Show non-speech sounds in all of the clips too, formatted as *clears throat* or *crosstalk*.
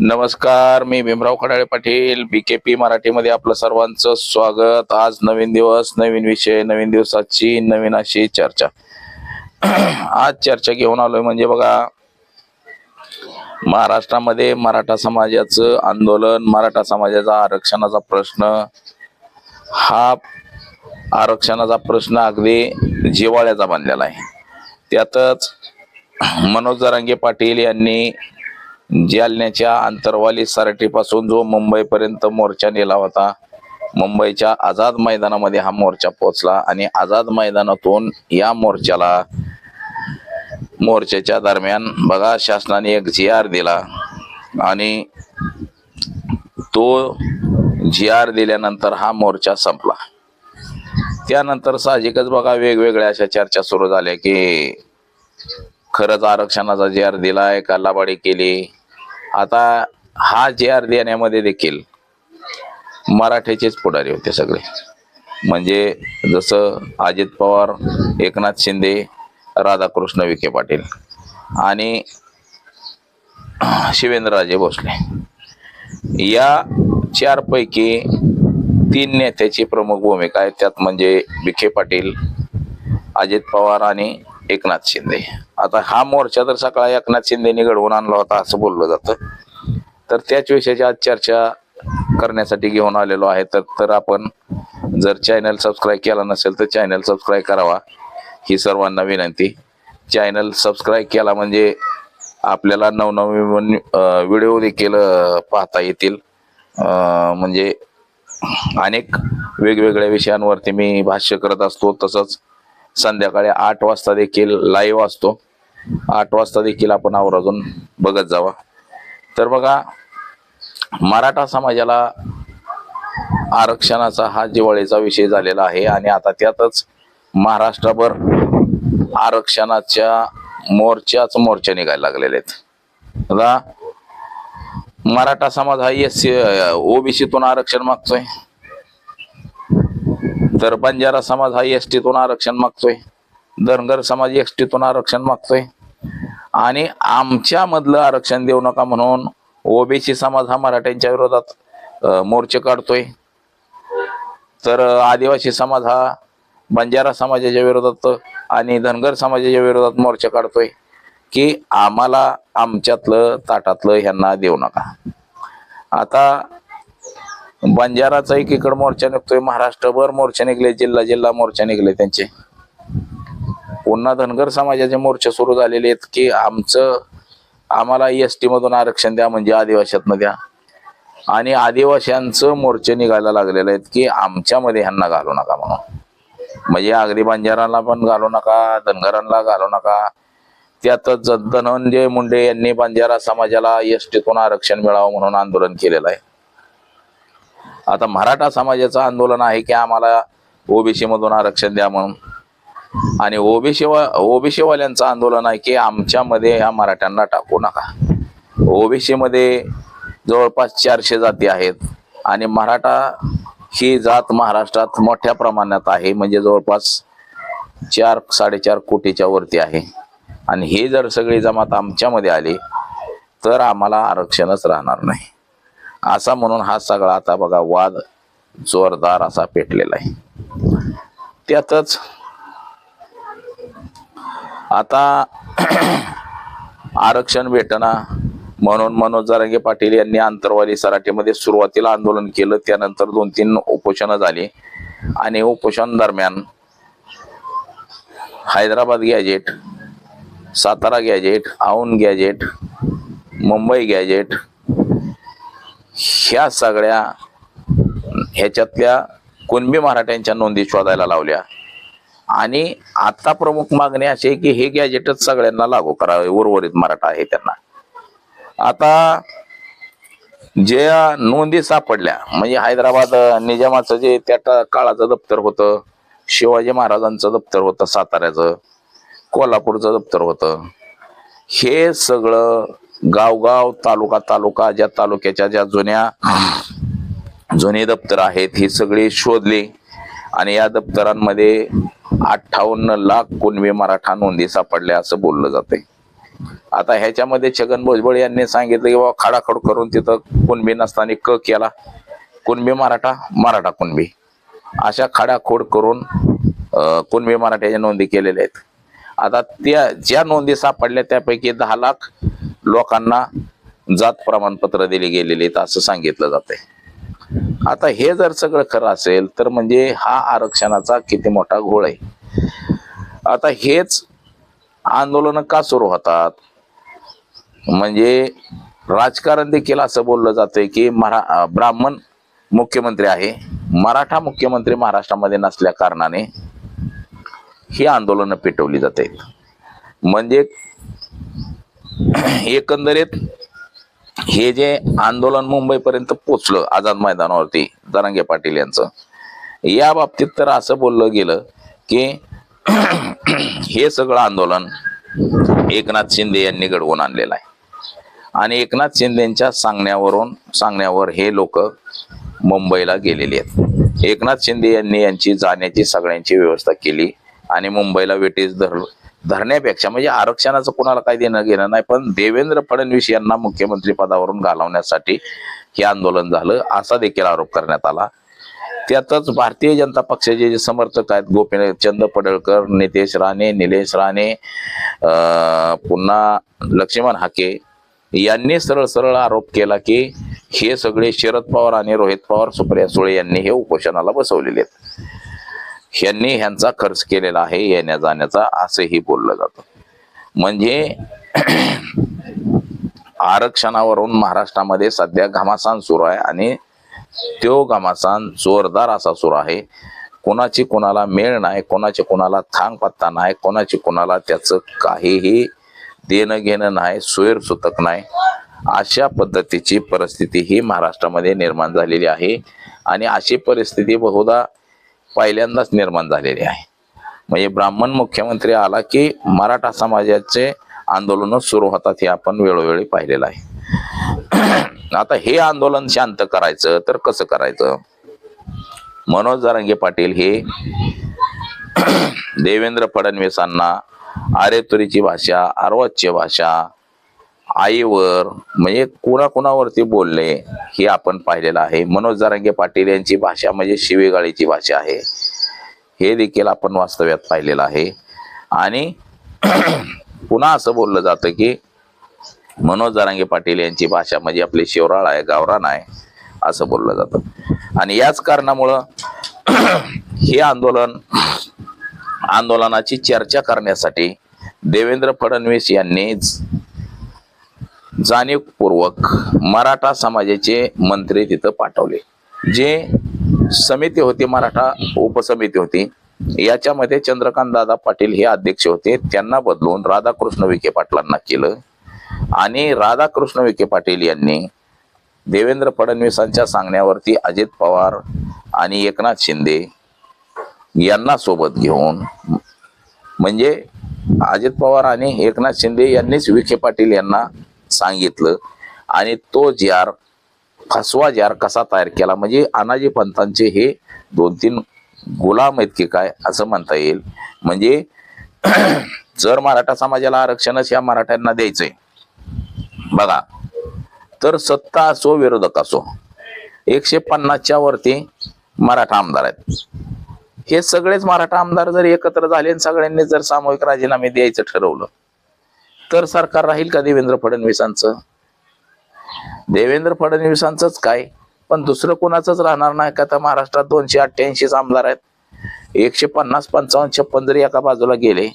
नमस्कार मी Bhimrao Khadale Patil B K P मराठीमध्ये आपलं सर्वांचं स्वागत. आज नवीन दिवस नवीन विषय नवीन दिवसाची नवीन अशी चर्चा. *clears throat* आज चर्चा घेऊन आलोय म्हणजे बघा महाराष्ट्रामध्ये मराठा समाजाचं आंदोलन मराठा समाजाचा आरक्षणाचा प्रश्न हा आरक्षणाचा प्रश्न अगदी जिवाळ्याचा बनलेला आहे. त्यातच *clears throat* मनोज जरांगे पाटील यांनी जालन्याच्या आंतरवाली सराटीपासून जो मुंबईपर्यंत मोर्चा नेला होता मुंबईच्या आझाद मैदानामध्ये हा मोर्चा पोहोचला आणि आझाद मैदानातून या मोर्चाला मोर्चाच्या दरम्यान बघा शासनाने एक जी आर दिला आणि तो जी आर दिल्यानंतर हा मोर्चा संपला. त्यानंतर साहजिकच बघा वेगवेगळ्या अशा चर्चा सुरू झाल्या की खरंच आरक्षणाचा जी आर दिलाय का लाबाडी केली आता हा जे आर देण्यामध्ये देखील मराठ्याचेच पुढारी होते सगळे. म्हणजे जसं अजित पवार एकनाथ शिंदे राधाकृष्ण विखे पाटील आणि शिवेंद्रराजे भोसले. या चारपैकी तीन नेत्याची प्रमुख भूमिका आहे त्यात म्हणजे विखे पाटील अजित पवार आणि एकनाथ शिंदे. आता हा मोर्चा तर सकाळी एकनाथ शिंदेनी घडवून आणला होता असं बोललं जातं. तर त्याच विषयाची आज चर्चा करण्यासाठी घेऊन आलेलो आहे. तर तर आपण जर चॅनल सबस्क्राईब केला नसेल तर चॅनल सबस्क्राईब करावा. ही सर्वांना विनंती. चॅनल सबस्क्राईब केला म्हणजे आपल्याला नवनवीन व्हिडिओ देखील पाहता येतील. म्हणजे अनेक वेगवेगळ्या विषयांवरती मी भाष्य करत असतो. तसंच संध्याकाळी आठ वाजता देखील लाईव्ह असतो. आठ वाजता देखील आपण आवर्जून बघत जावा. तर बघा मराठा समाजाला आरक्षणाचा हा जिवाळीचा विषय झालेला आहे आणि आता त्यातच महाराष्ट्रभर आरक्षणाच्या मोर्चाच मोर्चा निघायला लागलेले आहेत. आता मराठा समाज हा एस ओबीसीतून आरक्षण मागतोय. तर बंजारा समाज हा एस टीतून आरक्षण मागतोय. धनगर समाज एस टीतून आरक्षण मागतोय. आणि आमच्या मधलं आरक्षण देऊ नका म्हणून ओबीसी समाज हा मराठ्यांच्या विरोधात मोर्चे काढतोय. तर आदिवासी समाज हा बंजारा समाजाच्या विरोधात आणि धनगर समाजाच्या विरोधात मोर्चा काढतोय की आम्हाला आमच्यातलं ताटातलं ह्यांना देऊ नका. आता बंजाराचा एकीकडे मोर्चा निघतोय महाराष्ट्रभर मोर्चा निघले जिल्हा जिल्हा मोर्चा निघले त्यांचे. पुन्हा धनगर समाजाचे मोर्चे सुरू झालेले आहेत की आमचं आम्हाला एस टी मधून आरक्षण द्या म्हणजे आदिवाशातनं द्या. आणि आदिवाशांचं मोर्चे निघायला लागलेले आहेत की आमच्यामध्ये ह्यांना घालू नका म्हणून. म्हणजे आगरी बंजारांना पण घालू नका धनगरांना घालू नका. त्यातच धनंजय मुंडे यांनी बंजारा समाजाला एस टीतून आरक्षण मिळावं म्हणून आंदोलन केलेलं आहे. आता मराठा समाजाचं आंदोलन आहे की आम्हाला ओबीसीमधून आरक्षण द्या म्हणून. आणि ओबीसी ओबीसीवाल्यांचं आंदोलन आहे की आमच्यामध्ये ह्या मराठ्यांना टाकू नका. ओबीसीमध्ये जवळपास चारशे जाती आहेत. आणि मराठा ही जात महाराष्ट्रात मोठ्या प्रमाणात आहे म्हणजे जवळपास चार साडेचार कोटीच्या वरती आहे. आणि हे जर सगळी जमात आमच्यामध्ये आली तर आम्हाला आरक्षणच राहणार नाही. असा म्हणून हा सगळा आता बघा वाद जोरदार असा पेटलेला आहे. त्यातच आता आरक्षण भेटना म्हणून मनोज जारंगे पाटील यांनी आंतरवाली सराठीमध्ये सुरुवातीला आंदोलन केलं त्यानंतर दोन तीन उपोषणं झाली. आणि उपोषण दरम्यान Hyderabad gazette Satara gazette Aundh gazette Mumbai gazette ह्या सगळ्या ह्याच्यातल्या कुणबी मराठ्यांच्या नोंदी शोधायला लावल्या. आणि आता प्रमुख मागणी अशी आहे की हे गॅजेटच सगळ्यांना लागू करावे उर्वरित मराठा आहे त्यांना. आता ज्या नोंदी सापडल्या म्हणजे हैदराबाद निजामाचं जे त्या काळाचं दप्तर होतं शिवाजी महाराजांचं दप्तर होतं साताऱ्याचं कोल्हापूरचं दप्तर होतं हे सगळं गावगाव तालुका तालुका ज्या तालुक्याच्या ज्या जुन्या जुने दप्तर आहेत ही सगळी शोधली आणि या दप्तरांमध्ये अठ्ठावन्न लाख कुणबी मराठा नोंदी सापडल्या असं बोललं जाते आता ह्याच्यामध्ये छगन भुजबळ यांनी सांगितलं की बाबा खडाखड करून तिथं कुणबी नसताना क केला. कुणबी मराठा मराठा कुणबी. अशा खाडाखोड करून कुणबी मराठ्याच्या नोंदी केलेल्या आहेत. आता त्या ज्या नोंदी सापडल्या त्यापैकी दहा लाख लोकांना जात प्रमाणपत्र दिली गेलेली आहेत असं सांगितलं जातंय. आता हे जर सगळं खरं असेल तर म्हणजे हा आरक्षणाचा किती मोठा घोळ आहे. आता हेच आंदोलन का सुरू होतात? म्हणजे राजकारण देखील असं बोललं जातंय की मरा ब्राह्मण मुख्यमंत्री आहे मराठा मुख्यमंत्री महाराष्ट्रामध्ये नसल्या कारणाने ही आंदोलनं पेटवली जात आहेत. म्हणजे *clears throat* एकंदरीत हे जे आंदोलन मुंबईपर्यंत पोचलं आझाद मैदानावरती दरंगे पाटील यांचं या बाबतीत तर असं बोललं गेलं की *clears throat* हे सगळं आंदोलन एकनाथ शिंदे यांनी घडवून आणलेलं आहे. आणि एकनाथ शिंदेच्या सांगण्यावरून सांगण्यावर हे लोक मुंबईला गेलेले आहेत. एकनाथ शिंदे यांनी यांची जाण्याची सगळ्यांची व्यवस्था केली आणि मुंबईला वेटीस धरलं. धरण्यापेक्षा म्हणजे आरक्षणाचं कोणाला काही देणं घेणं नाही पण देवेंद्र फडणवीस यांना मुख्यमंत्री पदावरून घालवण्यासाठी हे आंदोलन झालं असा देखील आरोप करण्यात आला. त्यातच भारतीय जनता पक्षाचे जे समर्थक आहेत गोपीचंद पडळकर नितेश राणे निलेश राणे पुन्हा लक्ष्मण हाके यांनी सरळ सरळ आरोप केला की हे सगळे शरद पवार आणि रोहित पवार सुप्रिया सुळे यांनी हे उपोषणाला बसवलेले आहेत. यांनी ह्यांचा खर्च केलेला आहे येण्या जाण्याचा असंही बोललं जातं. म्हणजे आरक्षणावरून महाराष्ट्रामध्ये सध्या घमासान सुरू आहे आणि तो घमासान जोरदार असा सुरू आहे. कोणाची कोणाला मेळ नाही कोणाची कोणाला थांग पत्ता नाही कोणाची कोणाला त्याचं काहीही देणं घेणं नाही सोयर सुतक नाही अशा पद्धतीची परिस्थिती ही महाराष्ट्रामध्ये निर्माण झालेली आहे. आणि अशी परिस्थिती बहुधा पहिल्यांदाच निर्माण झालेली आहे. म्हणजे ब्राह्मण मुख्यमंत्री आला की मराठा समाजाचे आंदोलन सुरू होतात हे आपण वेळोवेळी पाहिलेलं आहे. *clears throat* आता हे आंदोलन शांत करायचं तर कसं करायचं? मनोज जरंगे पाटील हे *clears throat* देवेंद्र फडणवीसांना आरेतुरीची भाषा अर्वाच्य भाषा आईवर म्हणजे कुणाकुणावरती बोलले हे आपण पाहिलेलं आहे. मनोज जारंगे पाटील यांची भाषा म्हणजे शिवेगाळीची भाषा आहे. हे देखील आपण वास्तव्यात पाहिलेलं आहे. आणि *clears throat* पुन्हा असं बोललं जातं की मनोज जारांगे पाटील यांची भाषा म्हणजे आपली शिवराळ आहे गावरान आहे असं बोललं जातं. आणि याच कारणामुळं *clears throat* हे आंदोलन आंदोलनाची चर्चा करण्यासाठी देवेंद्र फडणवीस यांनी जाणीवपूर्वक मराठा समाजाचे मंत्री तिथं पाठवले. जे समिती होती मराठा उपसमिती होती याच्यामध्ये चंद्रकांत दादा पाटील हे अध्यक्ष होते. त्यांना बदलून राधाकृष्ण विखे पाटलांना केलं. आणि राधाकृष्ण विखे पाटील यांनी देवेंद्र फडणवीसांच्या सांगण्यावरती अजित पवार आणि एकनाथ शिंदे यांना सोबत घेऊन म्हणजे अजित पवार आणि एकनाथ शिंदे यांनीच विखे पाटील यांना सांगितलं. आणि तो जार फसवा जार कसा तयार केला? म्हणजे अनाजी पंतांचे हे दोन तीन गुलाम आहेत की काय असं म्हणता येईल. म्हणजे *clears throat* जर मराठा समाजाला आरक्षणच या मराठ्यांना द्यायचंय बघा तर सत्ता असो विरोधक असो एकशे पन्नासच्या वरती मराठा आमदार आहेत. हे सगळेच मराठा आमदार जर एकत्र झाले आणि सगळ्यांनी जर सामूहिक राजीनामे द्यायचं ठरवलं तर सरकार राहील का देवेंद्र फडणवीसांचं? देवेंद्र फडणवीसांचंच काय? पण दुसरं कोणाचंच राहणार नाही का? तर महाराष्ट्रात दोनशे अठ्ठ्याऐंशीच आमदार आहेत. एकशे पन्नास पंचावन्न छप्पन जरी एका बाजूला गेले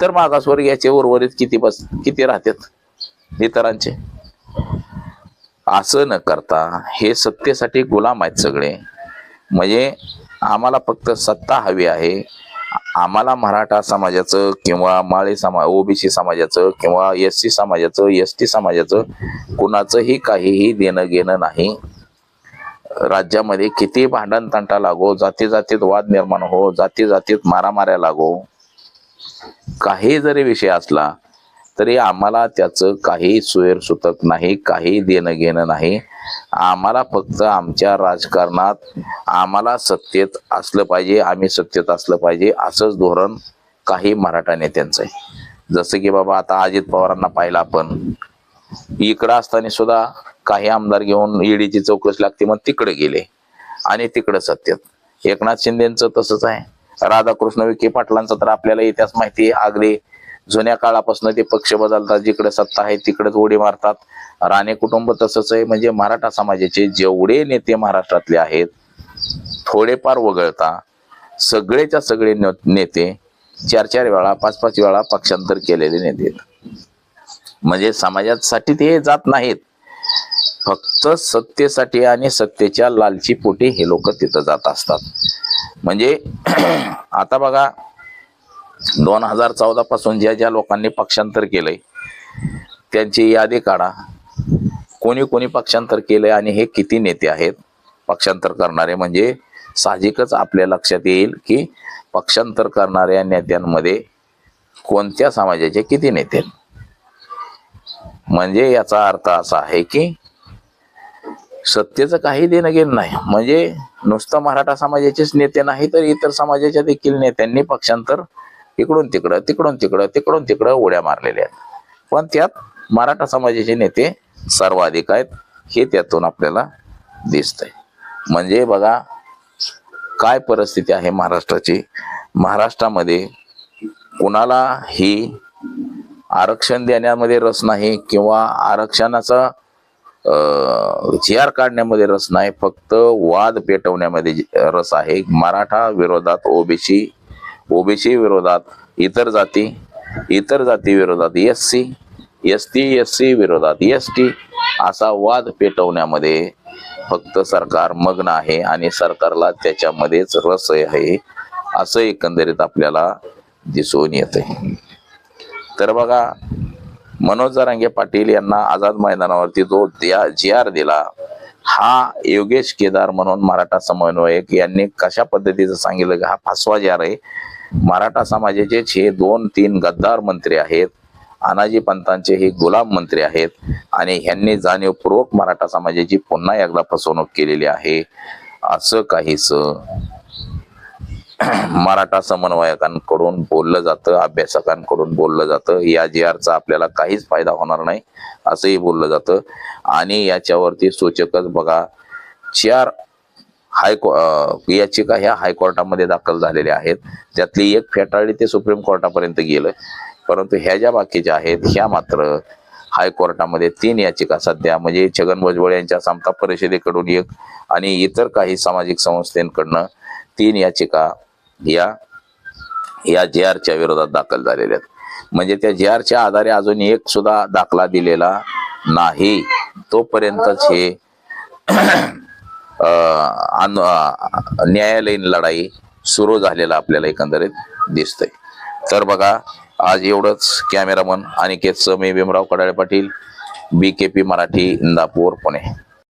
तर मागासवर्गीयाचे उर्वरित किती बस किती राहतात? इतरांचे. असं न करता हे सत्तेसाठी गुलाम आहेत सगळे. म्हणजे आम्हाला फक्त सत्ता हवी आहे. आम्हाला मराठा समाजाचं किंवा माळी समाज ओबीसी समाजाचं किंवा एस सी समाजाचं एस टी समाजाचं कुणाचंही काहीही देणं घेणं नाही. राज्यामध्ये किती भांडण तंटा लागो जाती जातीत वाद निर्माण हो जाती जातीत मारामाऱ्या लागो काही जरी विषय असला तरी आम्हाला त्याचं काही सुयर सुतक नाही काही देणं घेणं नाही. आम्हाला फक्त आमच्या राजकारणात आम्हाला सत्तेत असलं पाहिजे आम्ही सत्तेत असलं पाहिजे असंच धोरण काही मराठा नेत्यांचं आहे. जसं की बाबा आता अजित पवारांना पाहिलं आपण. इकडं असताना सुद्धा काही आमदार घेऊन ईडीची चौकशी लागते मग तिकडे गेले आणि तिकडे सत्तेत. एकनाथ शिंदेचं तसंच आहे. राधाकृष्ण विखे पाटलांचं तर आपल्याला इतिहास माहिती आहे. अगदी जुन्या काळापासून ते पक्ष बदलतात जिकडे सत्ता आहे तिकडेच उडी मारतात. राणे कुटुंब तसंच आहे म्हणजे मराठा समाजाचे जेवढे नेते महाराष्ट्रातले आहेत थोडेफार वगळता सगळेच्या सगळे नेते चार चार वेळा पाच पाच वेळा पक्षांतर केलेले नेते म्हणजे समाजासाठी ते जात नाहीत. फक्त सत्तेसाठी आणि सत्तेच्या लालची पोटी हे लोक तिथं जात असतात. म्हणजे *clears throat* आता बघा दोन हजार चौदा पासून ज्या ज्या लोकांनी पक्षांतर केलंय त्यांची यादी काढा. कोणी कोणी पक्षांतर केलंय आणि हे किती नेते आहेत पक्षांतर करणारे म्हणजे साहजिकच आपल्या लक्षात येईल की पक्षांतर करणाऱ्या नेत्यांमध्ये कोणत्या समाजाचे किती नेते आहेत. म्हणजे याचा अर्थ असा आहे की सत्तेचं काही देणं घेणं नाही. म्हणजे नुसतं मराठा समाजाचेच नेते नाही तर इतर समाजाच्या देखील नेत्यांनी पक्षांतर इकडून तिकडं तिकडून तिकडं तिकडून तिकडं उड्या मारलेल्या आहेत. पण त्यात मराठा समाजाचे नेते सर्वाधिक आहेत हे त्यातून आपल्याला दिसतंय. म्हणजे बघा काय परिस्थिती आहे महाराष्ट्राची? महाराष्ट्रामध्ये कुणाला ही आरक्षण देण्यामध्ये रस नाही किंवा आरक्षणाचा जी आर काढण्यामध्ये रस नाही फक्त वाद पेटवण्यामध्ये जे- रस आहे. मराठा विरोधात ओबीसी ओबीसी विरोधात इतर जाती इतर जाती विरोधात S C S T S C विरोधात एस टी असा वाद पेटवण्यामध्ये फक्त सरकार मग्न आहे आणि सरकारला त्याच्यामध्येच रस आहे असं एकंदरीत आपल्याला दिसून येते तर बघा मनोज जरांगे पाटील यांना आझाद मैदानावरती जो जी आर दिला हा योगेश केदार म्हणून मराठा समन्वयक यांनी कशा पद्धतीचं सांगितलं की हा फसवा आहे मराठा समाजाचे हे दोन तीन गद्दार मंत्री आहेत अनाजी पंतांचे हे गुलाम मंत्री आहेत आणि ह्यांनी जाणीवपूर्वक मराठा समाजाची पुन्हा एकदा फसवणूक केलेली आहे असं काहीच *clears throat* मराठा समन्वयकांकडून बोललं जातं अभ्यासकांकडून बोललं जातं. या जी आरचा आपल्याला काहीच फायदा होणार नाही असंही बोललं जातं. आणि याच्यावरती सूचकच बघा चार हायको याचिका ह्या हायकोर्टामध्ये दाखल झालेल्या आहेत. त्यातली एक फेटाळली ते सुप्रीम कोर्टापर्यंत गेलं. परंतु ह्या ज्या बाकीच्या आहेत ह्या मात्र हायकोर्टामध्ये तीन याचिका सध्या म्हणजे छगन भुजबळ यांच्या समता परिषदेकडून एक आणि इतर काही सामाजिक संस्थेकडनं तीन याचिका या या जे आरच्या विरोधात दाखल झालेल्या आहेत. म्हणजे त्या जे आरच्या आधारे अजून एक सुद्धा दाखला दिलेला नाही. तोपर्यंतच हे न्यायालयीन लढाई सुरू झालेला आपल्याला एकंदरीत दिसतंय. तर बघा आज एवढंच cameraman Aniket Sami Bhimrao Kadale Patil B K P Marathi Indapur Pune.